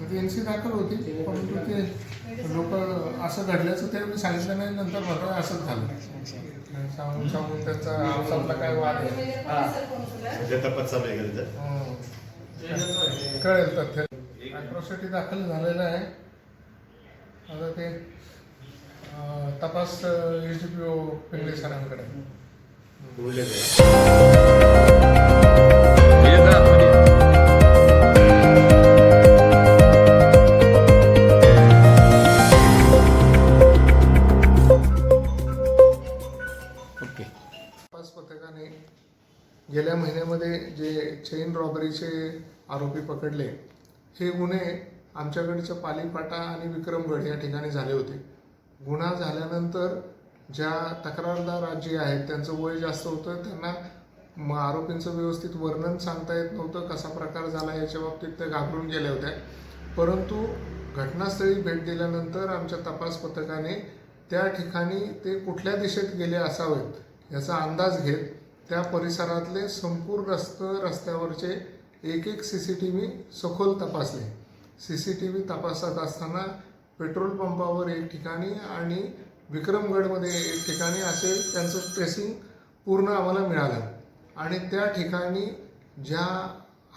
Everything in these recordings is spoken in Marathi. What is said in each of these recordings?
तर एन सी दाखल होती परंतु ते लोक असं घडल्याचं त्यावेळी सांगितलं नाही नंतर म्हटलं असंच झालं. सांगून सांगून त्यांचा आमचा काय वाद आहे? हं. कळेल तथ्य अॅट्रॉसिटी दाखल झालेलं आहे. आता ते तपास S D P O Pingale सरांकडे. गेल्या महिन्यामध्ये जे चेन रॉबरीचे आरोपी पकडले हे गुन्हे आमच्याकडच्या पालीपाटा आणि विक्रमगड या ठिकाणी झाले होते. गुन्हा झाल्यानंतर ज्या तक्रारदार जे आहेत त्यांचं वय जास्त होतं त्यांना म आरोपींचं व्यवस्थित वर्णन सांगता येत नव्हतं कसा प्रकार झाला याच्या बाबतीत त्या घाबरून गेल्या होत्या. परंतु घटनास्थळी भेट दिल्यानंतर आमच्या तपास पथकाने त्या ठिकाणी ते कुठल्या दिशेत गेले असावेत याचा अंदाज घेत त्या परिसरातले संपूर्ण रस्त रस्त्यावरचे एक एक सी सी टी व्ही सखोल तपासले. सी सी टी व्ही तपासत असताना पेट्रोल पंपावर एक ठिकाणी आणि विक्रमगडमध्ये एक ठिकाणी असे त्यांचं ट्रेसिंग पूर्ण आम्हाला मिळालं. आणि त्या ठिकाणी ज्या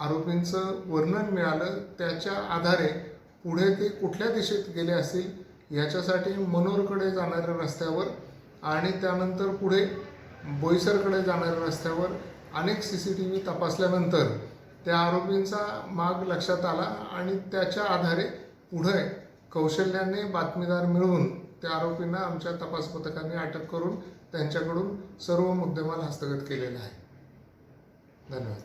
आरोपींचं वर्णन मिळालं त्याच्या आधारे पुढे ते कुठल्या दिशेत गेले असतील याच्यासाठी मनोरकडे जाणाऱ्या रस्त्यावर आणि त्यानंतर पुढे बोईसरकडे जाणाऱ्या रस्त्यावर अनेक सी सी टी व्ही तपासल्यानंतर त्या आरोपींचा माग लक्षात आला आणि त्याच्या आधारे पुढे कौशल्याने बातमीदार मिळवून त्या आरोपींना आमच्या तपास पथकाने अटक करून त्यांच्याकडून सर्व मुद्देमाल हस्तगत केलेला आहे धन्यवाद.